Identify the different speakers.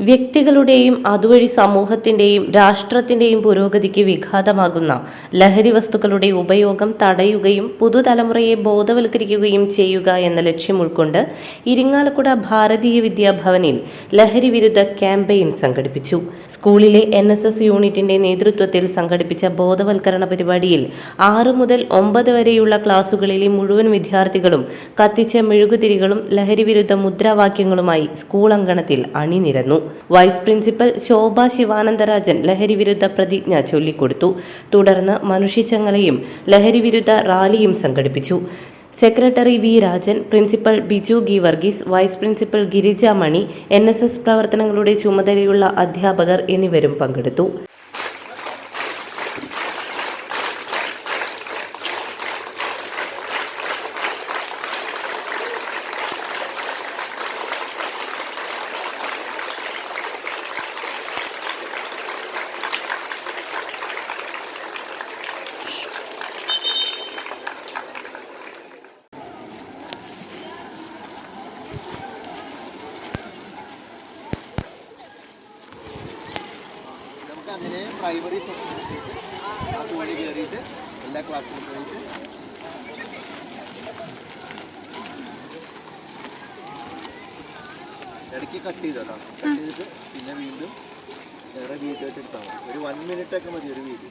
Speaker 1: വ്യക്തികളുടെയും അതുവഴി സമൂഹത്തിന്റെയും രാഷ്ട്രത്തിന്റെയും പുരോഗതിക്ക് വിഘാതമാകുന്ന ലഹരി വസ്തുക്കളുടെ ഉപയോഗം തടയുകയും പുതുതലമുറയെ ബോധവൽക്കരിക്കുകയും ചെയ്യുക എന്ന ലക്ഷ്യം ഉൾക്കൊണ്ട് ഇരിങ്ങാലക്കുട ഭാരതീയ വിദ്യാഭവനിൽ ലഹരി വിരുദ്ധ ക്യാമ്പയിൻ സംഘടിപ്പിച്ചു. സ്കൂളിലെ എൻ എസ് എസ് യൂണിറ്റിന്റെ നേതൃത്വത്തിൽ സംഘടിപ്പിച്ച ബോധവൽക്കരണ പരിപാടിയിൽ ആറ് മുതൽ ഒമ്പത് വരെയുള്ള ക്ലാസുകളിലെ മുഴുവൻ വിദ്യാർത്ഥികളും കത്തിച്ച മെഴുകുതിരികളും ലഹരി വിരുദ്ധ മുദ്രാവാക്യങ്ങളുമായി സ്കൂൾ അങ്കണത്തിൽ അണിനിരന്നു. വൈസ് പ്രിൻസിപ്പൽ ശോഭ ശിവാനന്ദരാജൻ ലഹരി വിരുദ്ധ പ്രതിജ്ഞ ചൊല്ലിക്കൊടുത്തു. തുടർന്ന് മനുഷ്യച്ചങ്ങലയും ലഹരി വിരുദ്ധ റാലിയും സംഘടിപ്പിച്ചു. Secretary V Rajan principal Biju ഗി Varghese vice principal Girija Mani N പ്രവർത്തനങ്ങളുടെ ചുമതലയുള്ള അധ്യാപകർ എന്നിവരും പങ്കെടുത്തു.
Speaker 2: നമുക്ക് അങ്ങനെ പ്രൈമറി അതുവഴി കയറിയിട്ട് എല്ലാ ക്ലാസ്സിലും പോയിട്ട് ഇടയ്ക്ക് കട്ട് ചെയ്തോട്ടോ കട്ട്. ചെയ്തിട്ട് പിന്നെ വീണ്ടും വേറെ വീഡിയോ എടുത്താൽ മതി. ഒരു വൺ മിനിറ്റ് ഒക്കെ മതി ഒരു video